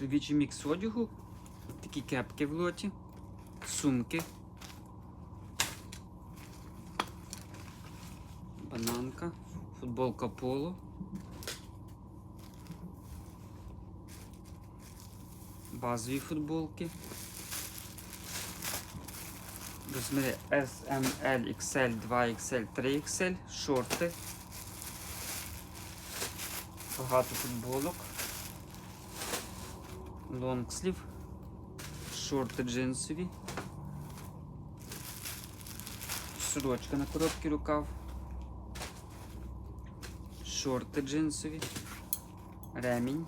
Чоловічий мікс одягу, такі кепки в лоті, сумки, бананка, футболка поло. Базові футболки. Розміри S, XL, 2XL, 3XL, шорти. Багато футболок. Лонгслів. Шорти джинсові. Сорочка на короткий рукав. Шорти джинсові. Ремінь.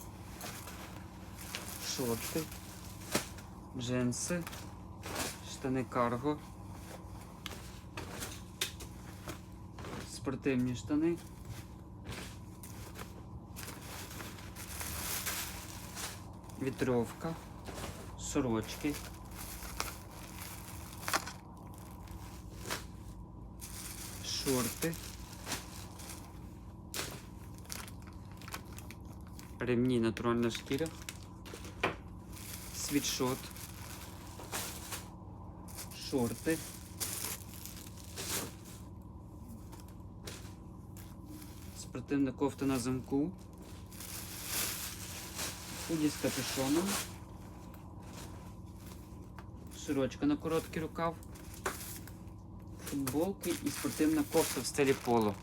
Шорти. Джинси. Штани карго. Спортивні штани. Вітровка. Сорочки. Шорти. Ремні натуральна шкіра. Світшот. Шорти. Спортивна кофта на замку. Худі з капюшоном. Сорочка на короткий рукав. Футболки і спортивна кофта в стилі поло.